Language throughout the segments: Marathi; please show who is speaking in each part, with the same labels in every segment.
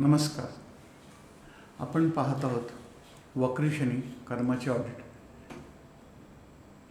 Speaker 1: नमस्कार. आपण पाहत आहोत वक्री शनी कर्माचे ऑडिट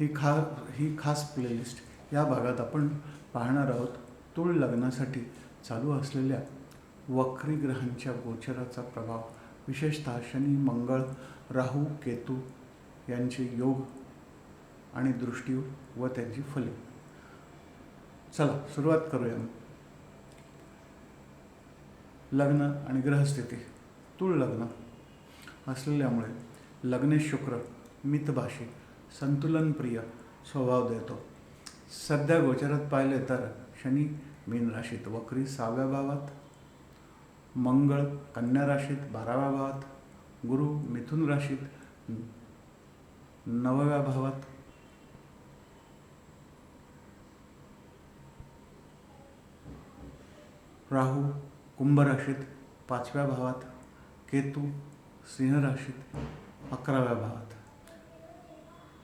Speaker 1: ही खा ही खास प्लेलिस्ट या भागात आपण पाहणार आहोत तूळ लग्नासाठी चालू असलेल्या वक्री ग्रहांच्या गोचराचा प्रभाव. विशेषतः शनी मंगळ राहू केतू यांचे योग आणि दृष्टी व त्यांची फले. चला सुरुवात करूया मग. लग्न आणि ग्रहस्थिती तूळ लग्न असलेल्यामुळे लग्नेश शुक्र मितभाषी संतुलनप्रिय स्वभाव देतो. सध्या गोचरात पाहिले तर शनी मीन राशीत वक्री सहाव्या भावात मंगळ कन्या राशीत बाराव्या भावात गुरु मिथुन राशीत नवव्या भावात. राहू कुंभ राशीत पाचव्या भावात केतू सिंह राशीत अकराव्या भावात.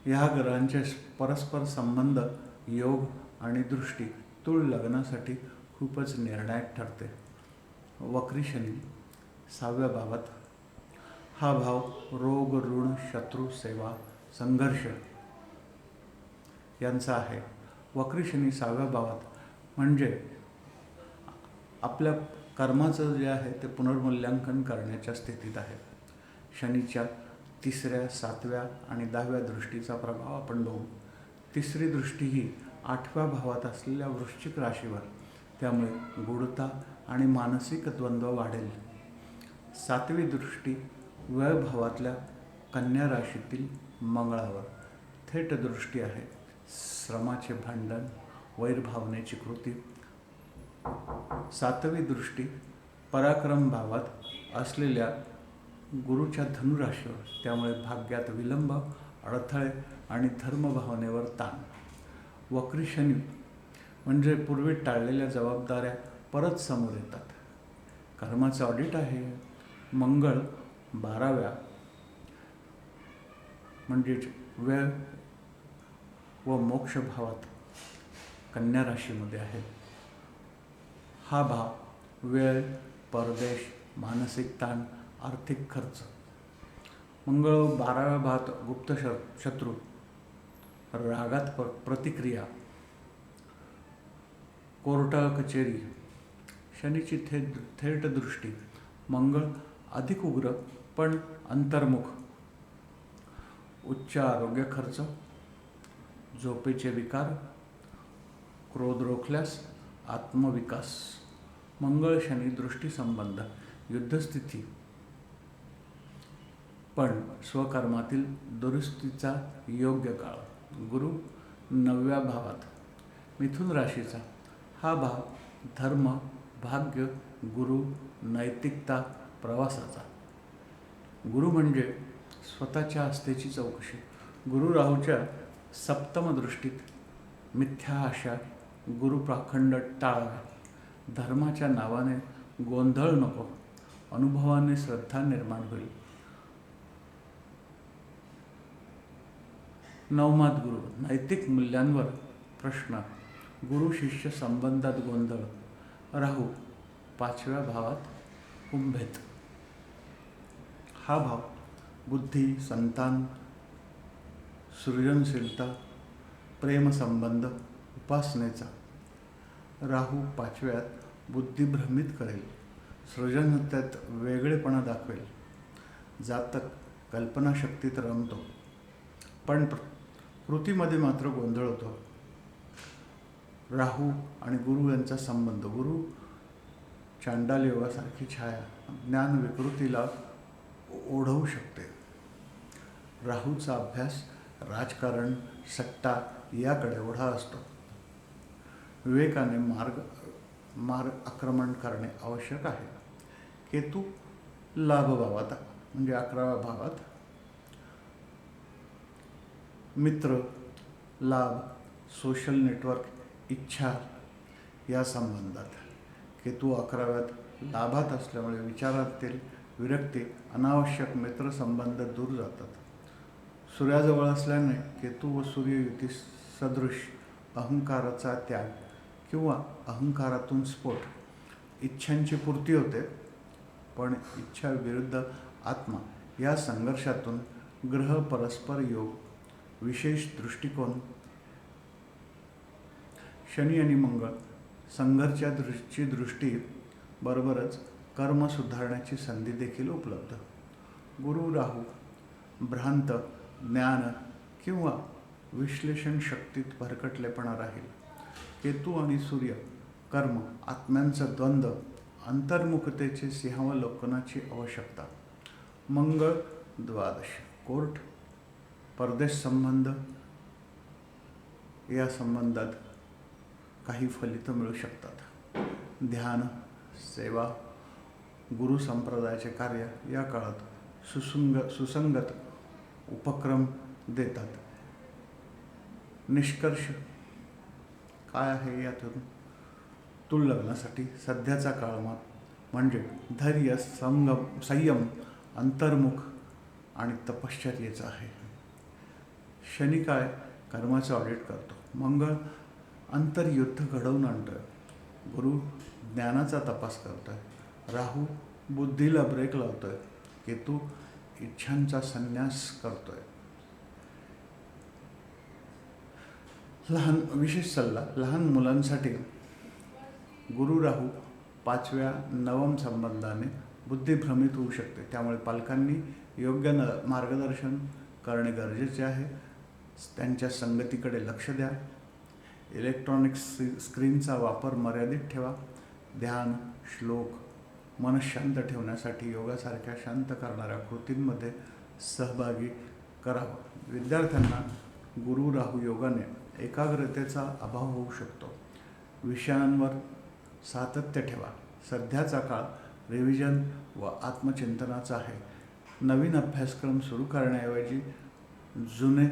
Speaker 1: ह्या ग्रहांचे परस्पर संबंध योग आणि दृष्टी तूळ लग्नासाठी खूपच निर्णायक ठरते. वक्री शनी सहाव्या भावात. हा भाव रोग ऋण शत्रू सेवा संघर्ष यांचा आहे. वक्री शनी सहाव्या भावात. म्हणजे आपल्या कर्माचं जे आहे ते पुनर्मूल्यांकन करण्याच्या स्थितीत आहे. शनीच्या तिसऱ्या सातव्या आणि दहाव्या दृष्टीचा प्रभाव आपण बघू. तिसरी दृष्टी ही आठव्या भावात असलेल्या वृश्चिक राशीवर त्यामुळे गूढता आणि मानसिक द्वंद्व वाढेल. सातवी दृष्टी व्यय कन्या राशीतील मंगळावर. थेट दृष्टी आहे. श्रमाचे भांडण वैरभावनेची कृती सातवी दृष्टी पराक्रम भावात असलेल्या गुरुच्या धनुराशीवर त्यामुळे भाग्यात विलंब अडथळे आणि धर्मभावनेवर ताण. वक्री शनी म्हणजे पूर्वी टाळलेल्या जबाबदाऱ्या परत समोर येतात. कर्माचं ऑडिट आहे. मंगळ बाराव्या म्हणजेच वेळ व मोक्ष भावात कन्या राशीमध्ये आहे. हा भाव वेळ परदेश मानसिक ताण आर्थिक खर्च. मंगळ बाराव्या भात गुप्त श शत्रू. रागात प प्रतिक्रिया. कोर्ट कचेरी. शनीची थेट थेट दृष्टी. मंगळ अधिक उग्र पण अंतर्मुख. उच्च आरोग्य खर्च. झोपेचे विकार. क्रोध रोखल्यास आत्मविकास मंगळ शनी दृष्टीसंबंध युद्धस्थिती. पण स्वकर्मातील दुरुस्तीचा योग्य काळ. गुरु नवव्या भावात. मिथुन राशीचा. हा भाव धर्म भाग्य गुरु नैतिकता प्रवासाचा. गुरु म्हणजे स्वतःच्या आस्थेची चौकशी. गुरु राहूच्या सप्तम दृष्टीत मिथ्या आशा गुरुप्राखंड टाळाव्या धर्माच्या नावाने गोंधळ नको. अनुभवाने श्रद्धा निर्माण होईल. नवमात गुरु नैतिक मूल्यांवर प्रश्न. गुरु शिष्य संबंधात गोंधळ. राहू पाचव्या भावात कुंभेत. हा भाव बुद्धी संतान सृजनशीलता प्रेमसंबंध उपासनेचा राहू पाचव्यात बुद्धिभ्रमित करेल. सृजनतेत वेगळेपणा दाखवेल. जातक कल्पनाशक्तीत रमतो. पण कृतीमध्ये मात्र गोंधळ होतो राहू आणि गुरु यांचा संबंध. गुरु चांडाल योगासारखी छाया. ज्ञान विकृतीला ओढवू शकते. राहूचा अभ्यास राजकारण सट्टा याकडे ओढा असतो. विवेकाने मार्ग मार्ग आक्रमण करणे आवश्यक आहे. केतू लाभभावात म्हणजे अकराव्या भावात मित्र लाभ सोशल नेटवर्क इच्छा या संबंधात. केतू अकराव्यात लाभात असल्यामुळे विचारातील विरक्ती अनावश्यक मित्रसंबंध दूर जातात. सूर्याजवळ असल्याने केतू व सूर्य युती सदृश अहंकाराचा त्याग किंवा अहंकारातून स्फोट. इच्छांची पूर्ती होते पण इच्छा विरुद्ध आत्मा या संघर्षातून ग्रह परस्पर योग विशेष दृष्टिकोन शनी आणि मंगळ संघर्षच्या दृष्टी दृष्टी बरोबरच कर्म सुधारण्याची संधी देखील उपलब्ध. गुरु राहू भ्रांत ज्ञान किंवा विश्लेषण शक्तीत भरकटलेपणा राहील. केतू आणि सूर्य कर्म आत्म्यांचं द्वंद्व अंतर्मुखतेचे सिंहावलोकनाची आवश्यकता. मंगळ द्वादश कोर्ट परदेश संबंध या संबंधात काही फलितं मिळू शकतात. ध्यान सेवा गुरु संप्रदायाचे कार्य या काळात सुसंग सुसंगत उपक्रम देतात. निष्कर्ष काय आहे यातून? तुल लग्नासाठी सध्याचा काळ म्हणजे धैर्य संगम संयम अंतर्मुख आणि तपश्चर्येचा आहे. शनी काय? कर्माचं ऑडिट करतो. मंगळ अंतर्युद्ध घडवून आणतोय. गुरु ज्ञानाचा तपास करतोय. राहू बुद्धीला ब्रेक लावतोय. केतू इच्छांचा संन्यास करतोय. लहान विशेष सल्ला लहान मुलांसाठी गुरु राहू पाचव्या नवम संबंधाने बुद्धिभ्रमित होऊ शकते. त्यामुळे पालकांनी योग्य न मार्गदर्शन करणे गरजेचे आहे. त्यांच्या संगतीकडे लक्ष द्या. इलेक्ट्रॉनिक स्क्रीनचा वापर मर्यादित ठेवा. ध्यान श्लोक मन शांत ठेवण्यासाठी योगासारख्या शांत करणाऱ्या कृतींमध्ये सहभागी करावं. विद्यार्थ्यांना गुरु राहू योगाने एकाग्रतेचा अभाव होऊ शकतो. विषयांवर सातत्य ठेवा. सध्याचा काळ रिव्हिजन व आत्मचिंतनाचा आहे. नवीन अभ्यासक्रम सुरू करण्याऐवजी जुने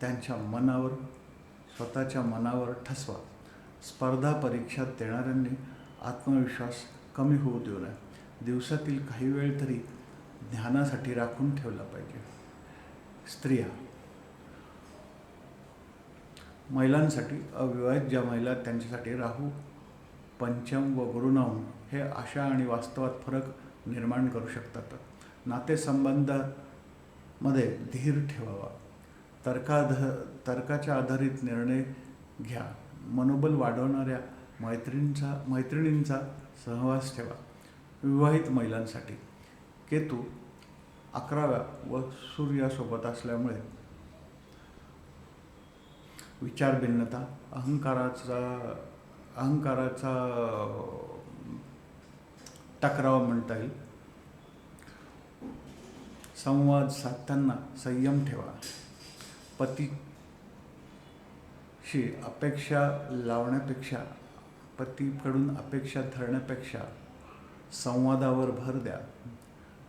Speaker 1: त्यांच्या मनावर स्वतःच्या मनावर ठसवा. स्पर्धा परीक्षात देणाऱ्यांनी आत्मविश्वास कमी होऊ देऊ नये. दिवसातील काही वेळ तरी ध्यानासाठी राखून ठेवला पाहिजे. स्त्रिया महिलांसाठी अविवाहित ज्या महिला त्यांच्यासाठी राहू पंचम व गुरुनाम हे आशा आणि वास्तवात फरक निर्माण करू शकतात. नातेसंबंधामध्ये धीर ठेवावा. तर्काध तर्काच्या आधारित निर्णय घ्या. मनोबल वाढवणाऱ्या मैत्रिणींचा मैत्रिणींचा सहवास ठेवा. विवाहित महिलांसाठी केतू अकराव्या व सूर्यासोबत असल्यामुळे विचार भिन्नता अहंकाराचा अहंकाराचा टकराव म्हणता येईल. संवाद साधताना संयम ठेवा. पतीशी अपेक्षा लावण्यापेक्षा पतीकडून अपेक्षा धरण्यापेक्षा संवादावर भर द्या.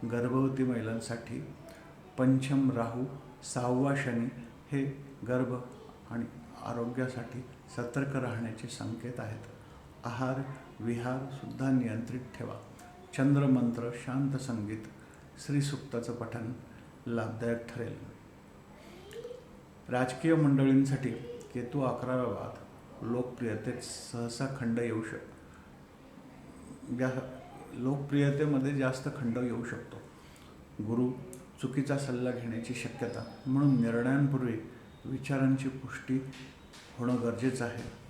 Speaker 1: गर्भवती महिलांसाठी पंचम राहू सहावा शनी हे गर्भ आणि आरोग्यासाठी सतर्क राहण्याचे संकेत आहेत. आहार विहारसुद्धा नियंत्रित ठेवा. चंद्रमंत्र शांत संगीत श्रीसुक्ताचं पठण लाभदायक ठरेल. राजकीय मंडळींसाठी केतू अकराव्या लोकप्रियतेत सहसा खंड येऊ शक जा लोकप्रियतेमध्ये जास्त खंड येऊ शकतो. गुरु चुकीचा सल्ला घेण्याची शक्यता म्हणून निर्णयांपूर्वी विचारांची पुष्टी होणं गरजेचं आहे.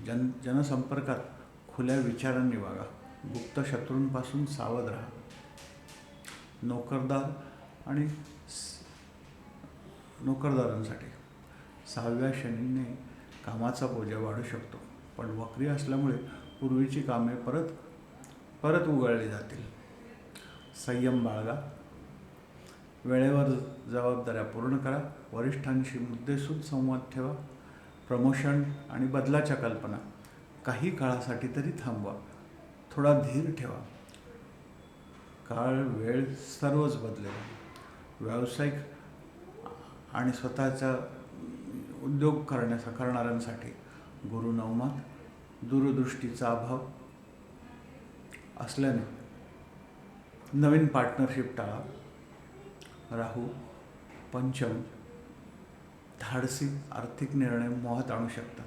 Speaker 1: जन जनसंपर्कात खुल्या विचारांनी वागा. गुप्त शत्रूंपासून सावध राहा. नोकरदार आणि नोकरदारांसाठी सहाव्या शनीने कामाचा बोजा वाढू शकतो. पण वक्री असल्यामुळे पूर्वीची कामे परत परत उघडली जातील. संयम बाळगा. वेळेवर जबाबदाऱ्या पूर्ण करा. वरिष्ठांशी मुद्देसूद संवाद ठेवा. प्रमोशन आणि बदलाच्या कल्पना. काही काळासाठी तरी थांबवा. थोडा धीर ठेवा. काळ वेळ सर्वच बदलेल. व्यावसायिक आणि स्वतःचा उद्योग करण्याचा करणाऱ्यांसाठी गुरुनवमात दूरदृष्टीचा अभाव असल्याने नवीन पार्टनरशिप टाळा. राहू. पंचम धाडसी आर्थिक निर्णय मोहात आणू शकतात.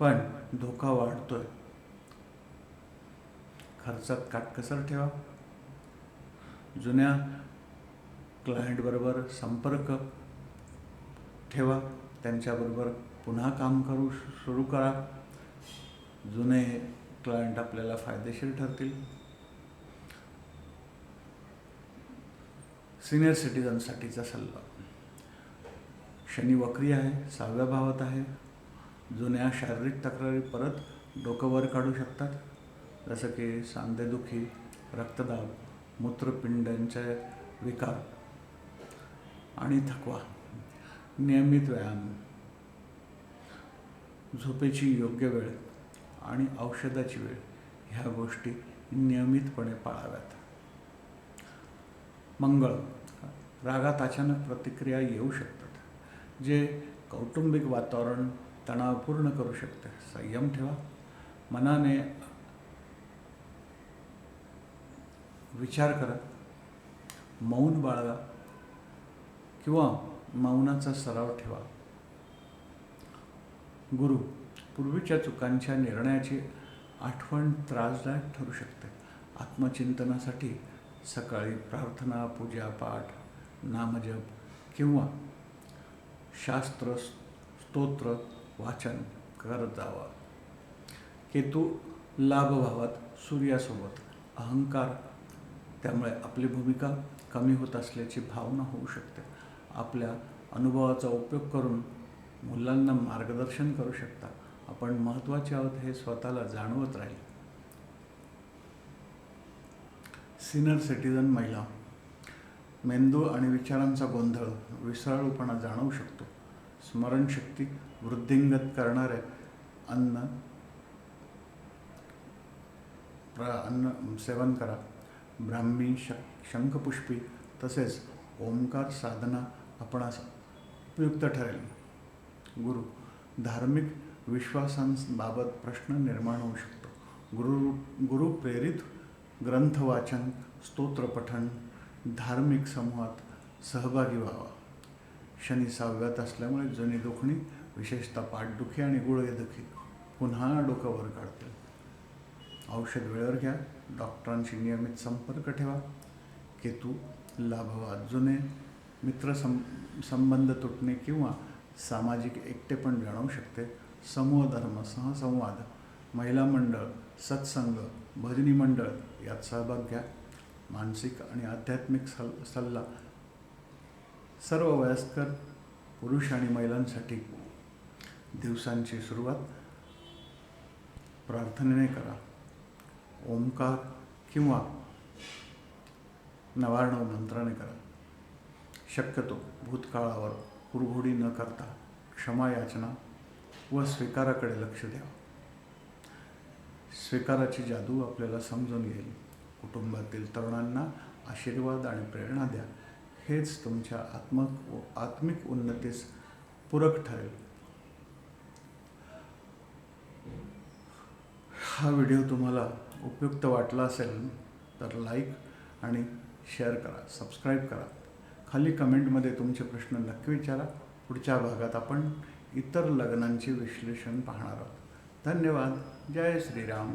Speaker 1: पण धोका वाढतोय. खर्चात काटकसर ठेवा. जुन्या क्लायंटबरोबर संपर्क ठेवा. त्यांच्याबरोबर पुन्हा काम करू सुरू करा. जुने क्लायंट आपल्याला फायदेशीर ठरतील. सिनियर सिटीजनसाठीचा सल्ला. शनी वक्री आहे सहाव्या भावात आहे. जुन्या शारीरिक तक्रारी परत डोकं वर काढू शकतात. जसं की सांधेदुखी रक्तदाब मूत्रपिंडांचे विकार आणि थकवा. नियमित व्यायाम झोपेची योग्य वेळ आणि औषधाची वेळ ह्या गोष्टी नियमितपणे पाळाव्यात. मंगळ रागात अचानक प्रतिक्रिया येऊ शकतात. जे कौटुंबिक वातावरण तणावपूर्ण करू शकते. संयम ठेवा. मनाने विचार करा. मौन बाळगा. किंवा मौनाचा सराव ठेवा. गुरु पूर्वीच्या चुकांच्या निर्णयाची आठवण त्रासदायक ठरू शकते. आत्मचिंतनासाठी सकाळी प्रार्थना पूजा पाठ नामजप किंवा शास्त्र स्तोत्र वाचन करत जावा केतू लाभभावात सूर्यासोबत अहंकार त्यामुळे आपली भूमिका कमी होत असल्याची भावना होऊ शकते. आपल्या अनुभवाचा उपयोग करून मुलांना मार्गदर्शन करू शकता. आपण महत्त्वाचे आहोत हे स्वतःला जाणवत राहील. सिनियर सिटीजन महिला मेंदू आणि विचारांचा गोंधळ विसराळूपणा जाणवू शकतो. स्मरणशक्ती वृद्धिंगत करणाऱ्या अन्न प्र अन्न सेवन करा. ब्राह्मी शक शंखपुष्पी तसेच ओंकार साधना आपणास उपयुक्त ठरेल. गुरु धार्मिक विश्वासांबाबत प्रश्न निर्माण होऊ शकतो. गुरु गुरु प्रेरित ग्रंथ वाचन धार्मिक समूहात सहभागी व्हावा. शनी सहाव्यात असल्यामुळे जुनी दुखणी विशेषतः पाठदुखी आणि गुडघेदुखी पुन्हा डोकं वर काढतील. औषध वेळेवर घ्या डॉक्टरांशी नियमित संपर्क ठेवा. केतू लाभवा जुने मित्र सं संबंध तुटणे किंवा सामाजिक एकटेपण जाणवू शकते. समूह धर्म सहसंवाद महिला मंडळ सत्संग भजनी मंडळ यात सहभाग घ्या. मानसिक आणि आध्यात्मिक सल सल्ला. सर्व वयस्कर पुरुष आणि महिलांसाठी दिवसांची सुरुवात. प्रार्थनेने करा. ओंकार किंवा नवार्णव मंत्राने करा. शक्यतो भूतकाळावर कुरघोडी न करता क्षमा याचना व स्वीकाराकडे लक्ष द्या. स्वीकाराची जादू आपल्याला समजून येईल. कुटुंबातील तरुणांना आशीर्वाद आणि प्रेरणा द्या. हेच तुमच्या आत्म आत्मिक उन्नतीस पूरक ठरेल. हा व्हिडिओ तुम्हाला उपयुक्त वाटला असेल तर लाईक आणि शेअर करा सबस्क्राईब करा. खाली कमेंटमध्ये तुमचे प्रश्न नक्की विचारा. पुढच्या भागात आपण इतर लग्नांचे विश्लेषण पाहणार आहोत. धन्यवाद. जय श्रीराम.